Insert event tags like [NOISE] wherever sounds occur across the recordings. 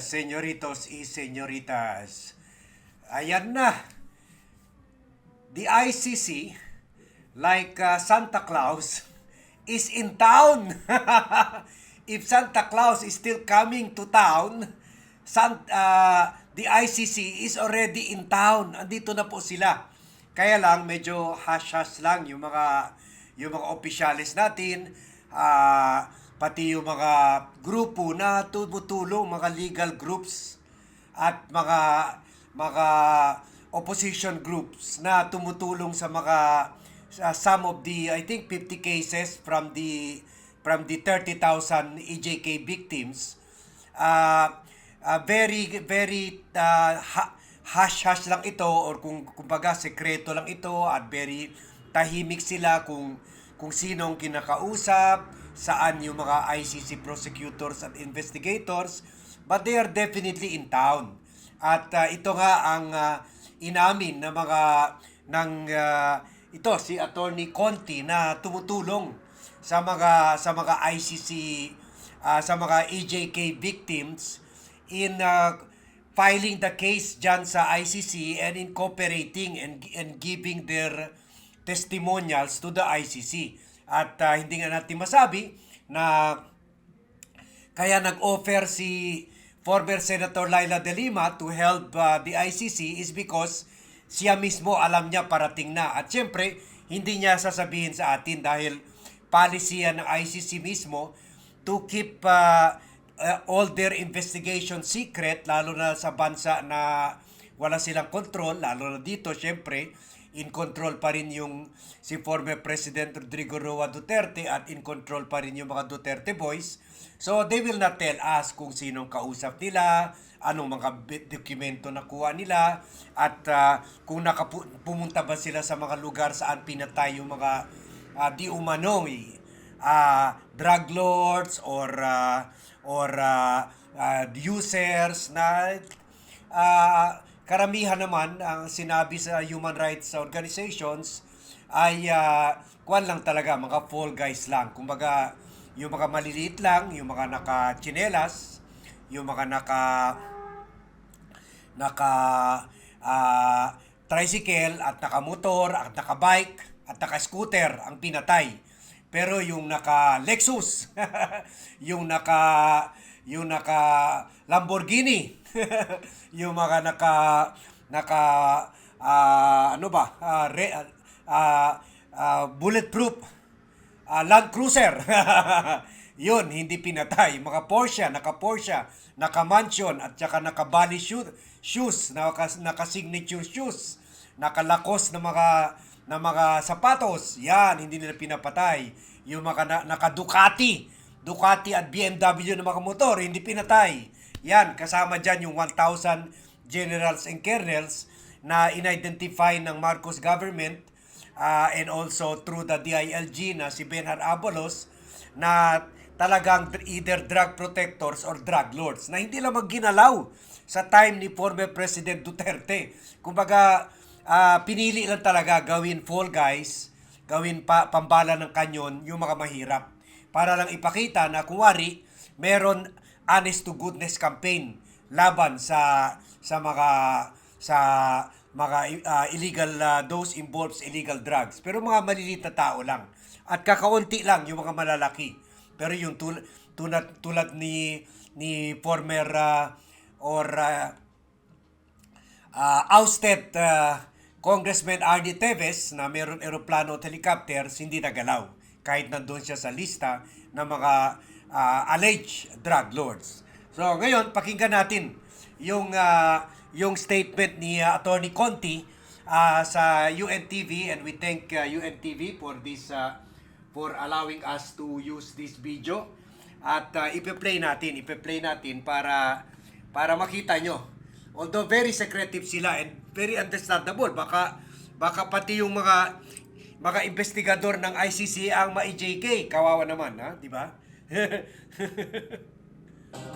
señoritos y señoritas. Ayan na. The ICC, like uh, Santa Claus, is in town. [LAUGHS] If Santa Claus is still coming to town, San, uh, the ICC is already in town. Andito na po sila. Kaya lang medyo hash-hash lang yung mga yung mga opisyalis natin, ah, pati yung mga grupo na tumutulong, mga legal groups at mga mga opposition groups na tumutulong sa mga sa some of the I think 50 cases from the from the 30,000 EJK victims. Uh, uh, very very uh, ha- hush-hush lang ito or kung kumbaga sekreto lang ito at very tahimik sila kung kung sinong kinakausap, saan yung mga ICC prosecutors at investigators, but they are definitely in town. At uh, ito nga ang uh, inamin ng mga ng uh, ito si Attorney Conti na tumutulong sa mga sa mga ICC uh, sa mga EJK victims in uh, filing the case dyan sa ICC and in cooperating and, and giving their testimonials to the ICC. At uh, hindi nga natin masabi na kaya nag-offer si former Senator Laila De Lima to help uh, the ICC is because siya mismo alam niya parating na. At syempre, hindi niya sasabihin sa atin dahil policy yan ng ICC mismo to keep uh, uh, all their investigation secret, lalo na sa bansa na wala silang control, lalo na dito, syempre, in control pa rin yung si former President Rodrigo Roa Duterte at in control pa rin yung mga Duterte boys. So they will not tell us kung sinong kausap nila, anong mga dokumento nakuha nila, at uh, kung nakapu- pumunta ba sila sa mga lugar saan pinatay yung mga uh, di umano'y uh, drug lords or uh, or uh, uh, users na uh, karamihan naman ang sinabi sa human rights organizations ay uh, kwan lang talaga, mga fall guys lang. Kumbaga, yung mga maliliit lang, yung mga naka-chinelas, yung mga naka naka ah, tricycle at naka-motor at naka-bike at naka-scooter ang pinatay. Pero yung naka Lexus, [LAUGHS] yung naka yung naka Lamborghini, [LAUGHS] yung mga naka naka ah, ano ba? ah, re, ah, ah, bulletproof ah, Land Cruiser. [LAUGHS] Yun, hindi pinatay. Mga Porsche, naka Porsche, naka Mansion, at saka naka Bali shoe, shoes, naka, naka signature shoes, naka Lacoste na mga na mga sapatos. Yan, hindi nila pinapatay. Yung mga na, naka Ducati, Ducati at BMW na mga motor, hindi pinatay. Yan, kasama dyan yung 1,000 generals and colonels na in-identify ng Marcos government uh, and also through the DILG na si Benhar Abalos na talagang either drug protectors or drug lords na hindi lang magginalaw sa time ni former President Duterte. Kumbaga, ah, pinili lang talaga gawin fall guys, gawin pa, pambala ng kanyon yung mga mahirap. Para lang ipakita na kuwari, meron honest to goodness campaign laban sa sa mga sa mga ah, illegal ah, those involves illegal drugs. Pero mga maliliit na tao lang. At kakaunti lang yung mga malalaki. Pero yung tul- tulad tulad ni ni former ah, or ah, uh, ousted uh, Congressman R.D. Teves na mayroon eroplano at helicopters, hindi nagalaw. Kahit nandun siya sa lista ng mga uh, alleged drug lords. So ngayon, pakinggan natin yung uh, yung statement ni uh, Attorney Conti uh, sa UNTV and we thank uh, UNTV for this uh, for allowing us to use this video. At uh, ipe-play natin, ipe-play natin para para makita nyo. Although very secretive sila and very understandable, baka baka pati yung mga mga investigador ng ICC ang ma-JK, kawawa naman, ha, di ba? [LAUGHS]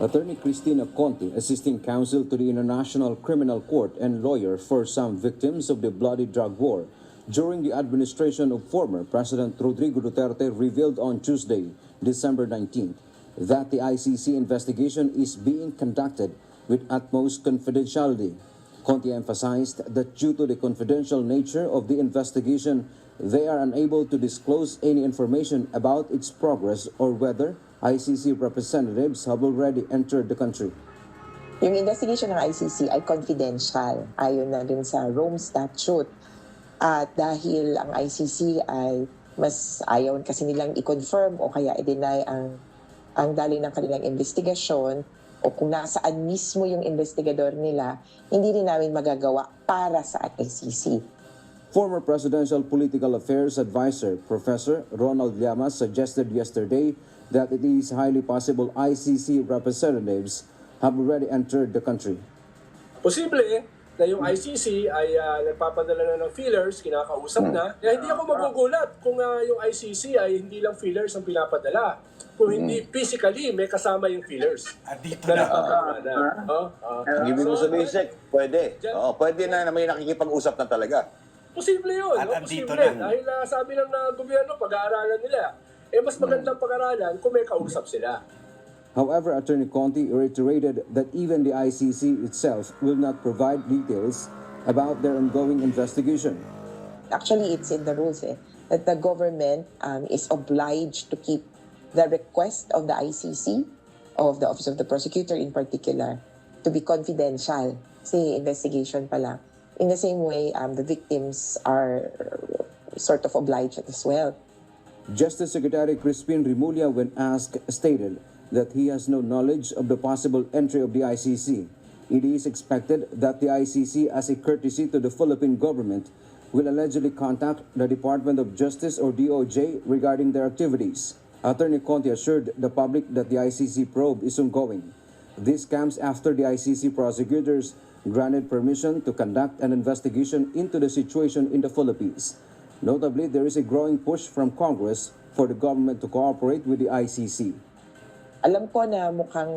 Attorney Christina Conti, assisting counsel to the International Criminal Court and lawyer for some victims of the bloody drug war during the administration of former President Rodrigo Duterte, revealed on Tuesday, December 19th. that the ICC investigation is being conducted with utmost confidentiality. Conti emphasized that due to the confidential nature of the investigation, they are unable to disclose any information about its progress or whether ICC representatives have already entered the country. Yung investigation ng ICC ay confidential ayon na dun sa Rome Statute. At dahil ang ICC ay mas ayaw kasi nilang i-confirm o kaya i-deny ang, ang dali ng kanilang investigasyon o kung nasaan mismo yung investigador nila, hindi rin namin magagawa para sa ICC. Former Presidential Political Affairs Advisor Professor Ronald Llamas suggested yesterday that it is highly possible ICC representatives have already entered the country. Posible na yung ICC ay ah, nagpapadala na ng fillers, kinakausap na. Kaya hindi ako magugulat kung ah, yung ICC ay hindi lang fillers ang pinapadala. Kung hindi physically, may kasama yung fillers. At dito Na na. na. Oh, oh. Ang ibig mo sabihin, Sek, pwede. Oo, pwede na na may nakikipag-usap na talaga. Posible yun. At no? andito Posible. na. Dahil ah, sabi ng ah, gobyerno, pag-aaralan nila. Eh, mas magandang pag-aaralan kung may kausap sila. However, Attorney Conti reiterated that even the ICC itself will not provide details about their ongoing investigation. Actually, it's in the rules eh, that the government um, is obliged to keep the request of the ICC, of the Office of the Prosecutor in particular, to be confidential. Kasi investigation pa lang. In the same way, um, the victims are sort of obliged as well. Justice Secretary Crispin Rimulya, when asked, stated that he has no knowledge of the possible entry of the ICC. It is expected that the ICC, as a courtesy to the Philippine government, will allegedly contact the Department of Justice or DOJ regarding their activities. Attorney Conti assured the public that the ICC probe is ongoing. This comes after the ICC prosecutors granted permission to conduct an investigation into the situation in the Philippines. Notably, there is a growing push from Congress for the government to cooperate with the ICC. Alam ko na mukhang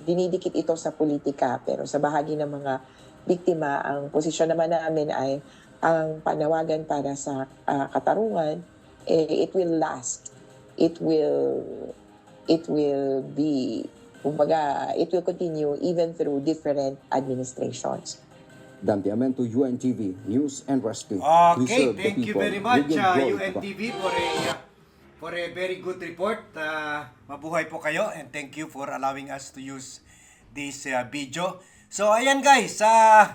dinidikit ito sa politika, pero sa bahagi ng mga biktima, ang posisyon naman namin ay ang panawagan para sa ah, katarungan, eh, it will last. It will, it will be, kumbaga, it will continue even through different administrations. Dante Amento, UNTV, News and Rescue. Okay, thank you very much, uh. UNTV, for a, uh, for a very good report. Uh, mabuhay po kayo and thank you for allowing us to use this uh, video. So, ayan guys, uh,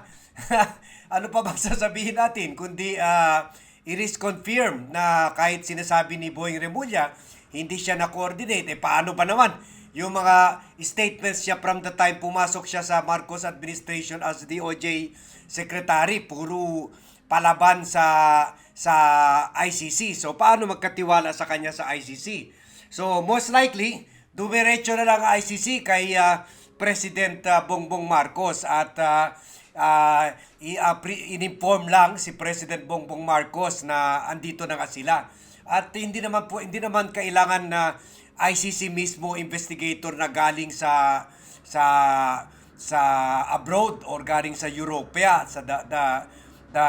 [LAUGHS] ano pa bang sasabihin natin? Kundi, uh, it is confirmed na kahit sinasabi ni Boying Remulla, hindi siya na-coordinate. Eh, paano ba naman? Yung mga statements siya from the time pumasok siya sa Marcos administration as DOJ secretary, puro palaban sa sa ICC. So paano magkatiwala sa kanya sa ICC? So most likely, dumiretso na lang ang ICC kay ah, President ah, Bongbong Marcos at ah, ah, i- pre- in-inform lang si President Bongbong Marcos na andito na nga sila. At hindi naman po hindi naman kailangan na ICC mismo investigator na galing sa sa sa abroad or galing sa Europea sa the the the,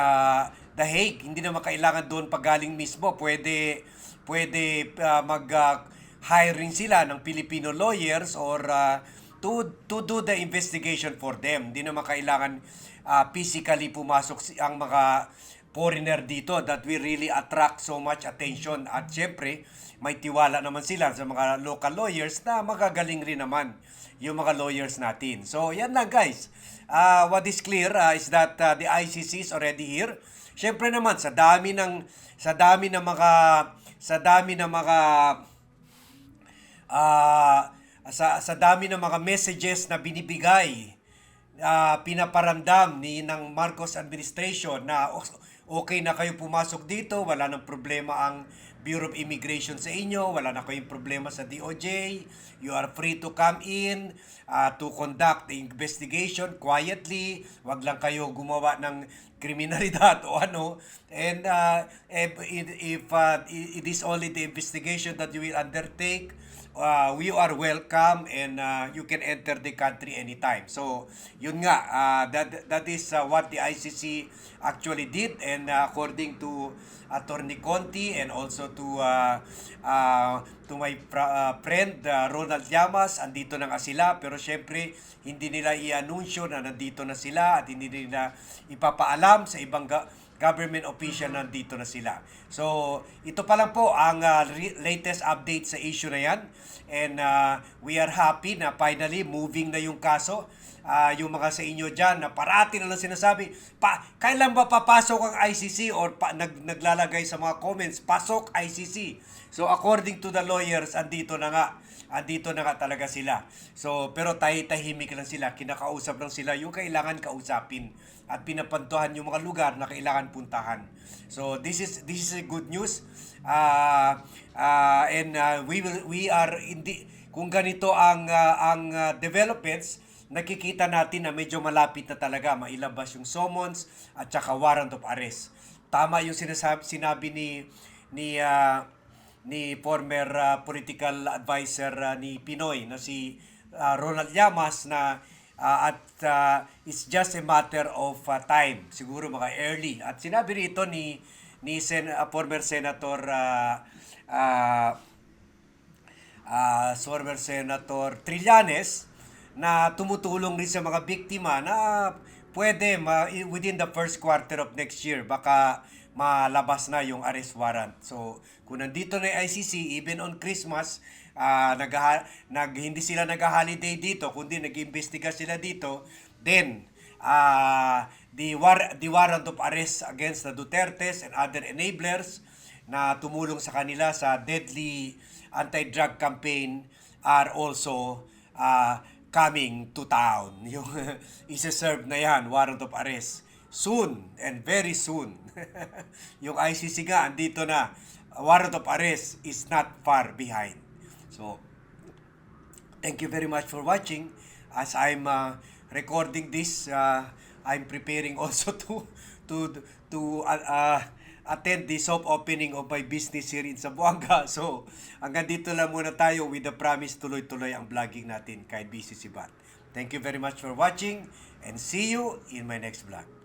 the Hague hindi naman kailangan doon pag galing mismo. Pwede pwede uh, mag uh, hiring sila ng Filipino lawyers or uh, to to do the investigation for them. Hindi naman kailangan uh, physically pumasok ang mga foreigner dito that will really attract so much attention at syempre may tiwala naman sila sa mga local lawyers na magagaling rin naman yung mga lawyers natin. So yan lang guys. Uh, what is clear uh, is that uh, the ICC is already here. Syempre naman sa dami ng sa dami ng mga sa dami ng mga ah sa sa dami ng mga messages na binibigay ah, pinaparamdam ni ng Marcos administration na okay na kayo pumasok dito, wala nang problema ang Bureau of Immigration sa inyo, wala na kayong problema sa DOJ, you are free to come in ah, to conduct the investigation quietly, wag lang kayo gumawa ng kriminalidad o ano. And uh, if, if uh, it is only the investigation that you will undertake, uh, we are welcome and uh, you can enter the country anytime. So, yun nga, uh, that, that is uh, what the ICC actually did and uh, according to Attorney Conti and also to uh, uh, to my pra- uh, friend uh, Ronald Llamas, andito na nga sila pero syempre hindi nila i-anunsyo na nandito na sila at hindi nila ipapaalam sa ibang government official na nandito na sila. So, ito pa lang po ang uh, latest update sa issue na yan. And uh, we are happy na finally moving na yung kaso. Ah, yung mga sa inyo dyan na parati na lang sinasabi, pa, kailan ba papasok ang ICC or pa, nag, naglalagay sa mga comments, pasok ICC. So according to the lawyers, andito na nga, andito na nga talaga sila. So pero tahi tahimik lang sila, kinakausap lang sila yung kailangan kausapin at pinapantuhan yung mga lugar na kailangan puntahan. So this is this is a good news. Uh, uh, and uh, we will we are hindi kung ganito ang uh, ang uh, developments nakikita natin na medyo malapit na talaga mailabas yung summons at saka warrant of arrest. Tama yung sinasabi sinabi ni ni ah, ni former ah, political advisor ah, ni Pinoy na si ah, Ronald Llamas na ah, at ah, it's just a matter of ah, time siguro mga early at sinabi rito ni ni sen, ah, former senator ah, ah, ah, former Senator Trillanes na tumutulong rin sa mga biktima na pwede ma, within the first quarter of next year baka malabas na yung arrest warrant. So, kung nandito na yung ICC, even on Christmas, ah nag, nag, hindi sila nag-holiday dito, kundi nag-imbestiga sila dito, then, ah the, war, the warrant of arrest against the Dutertes and other enablers na tumulong sa kanila sa deadly anti-drug campaign are also uh, coming to town. [LAUGHS] Yung isa-serve na yan, warrant of arrest. Soon, and very soon. [LAUGHS] yung ICC nga, andito na. Warrant of arrest is not far behind. So, thank you very much for watching. As I'm uh, recording this, uh, I'm preparing [LAUGHS] also to to to uh, uh, attend the soft opening of my business here in Zamboanga. [LAUGHS] So, hanggang dito lang muna tayo with the promise tuloy-tuloy ang vlogging natin kahit busy si Bat. Thank you very much for watching and see you in my next vlog.